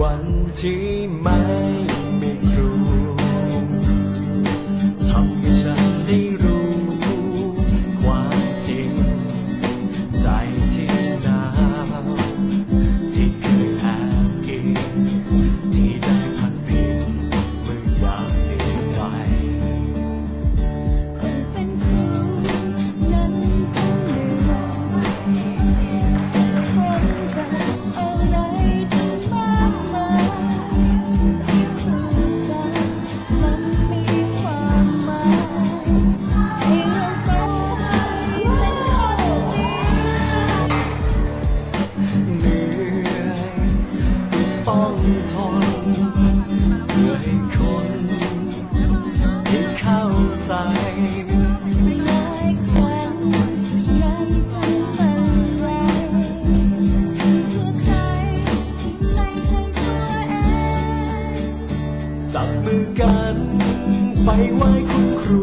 วันที่ไม่ ทนเพื่อให้คนได้เข้าใจหลายครั้งน้ำใจฝันไหวเพื่อใครที่ไม่ใช่ตัวเองจับมือกันไปไหว้คุณครู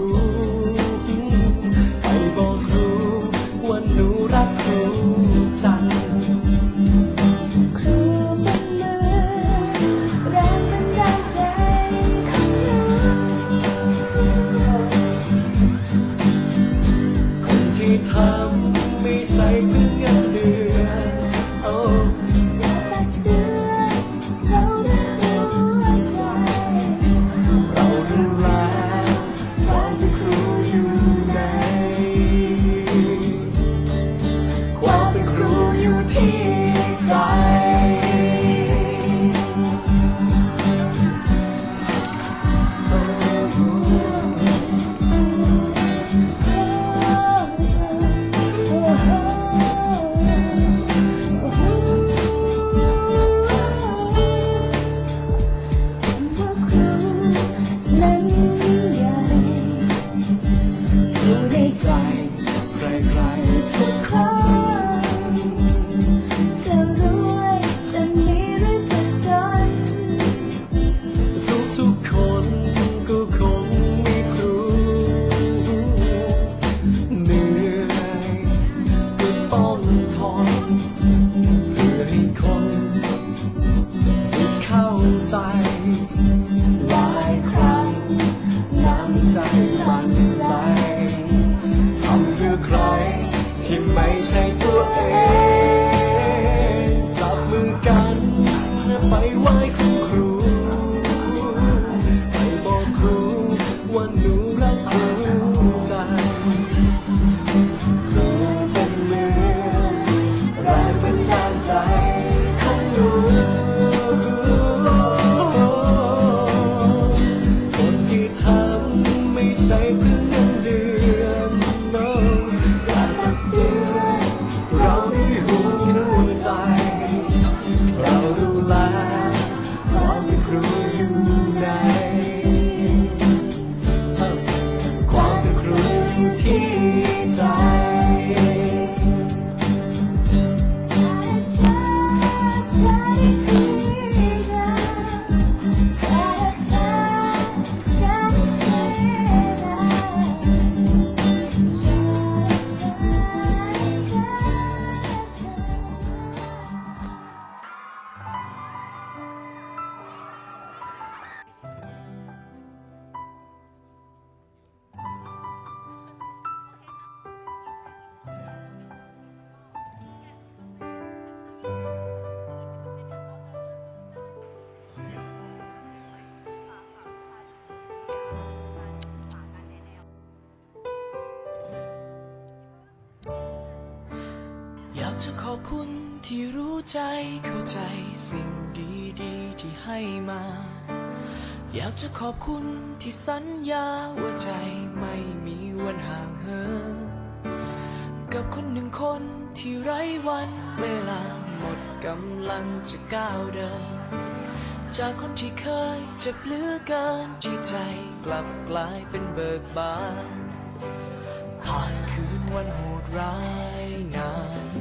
ที่ทำไม่ใช่เพื่อเงินเดือนโอ้ ก็ต้องทนเพื่อให้คน จะขอบคุณที่รู้ใจเข้าใจสิ่งดีๆที่ให้มา อยากจะขอบคุณที่สัญญาว่าใจไม่มีวันห่างเหินกับคนหนึ่งคนที่ไร้วันเวลาหมดกำลังจะก้าวเดิน จากคนที่เคยเจ็บเหลือเกินที่ใจกลับกลายเป็นเบิกบานผ่านคืนวันโหดร้าย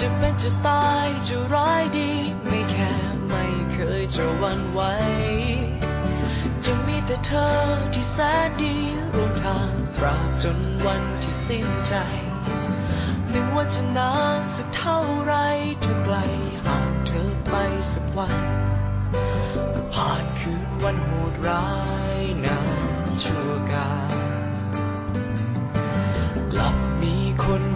จะเป็นจะตายจะร้ายดี ไม่แค่ไม่เคยจะวันไหวจะมีแต่เธอที่แสนดีร่วมทางตราบจนวันที่สิ้นใจนึ่ว่าจะนานสักเท่าไรเธอไกลห่างเธอไปสักวันก็ผ่านคืนวันโหดร้ายนานชั่วกาลกลับมีคน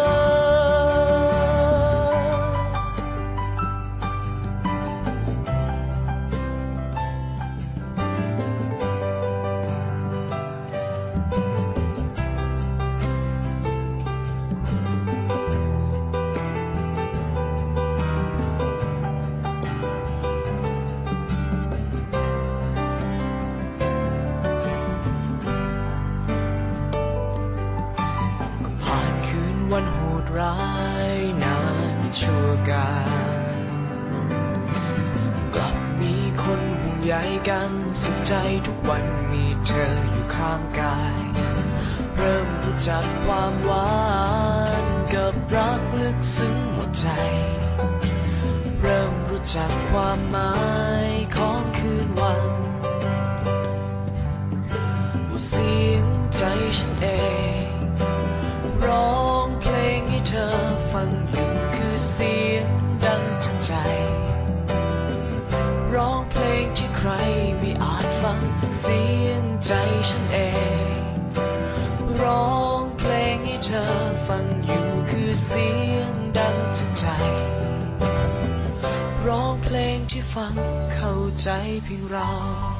วันโหดร้ายนานชั่วการกลับมีคนห่วงใยกันสุขใจทุกวันมีเธออยู่ข้างกาย เริ่มรู้จักความหวานกับรักลึกซึ้งหมดใจ เริ่มรู้จักความหมายของคืนวันว่าเสียงใจฉันเอง ธอฟังอยู่คือเสียงดังจากใจ ร้องเพลงที่ใครไม่อาจฟังเสียงใจฉันเอง ร้องเพลงให้เธอฟังอยู่คือเสียงดังจากใจ ร้องเพลงที่ฟังเข้าใจเพียงเรา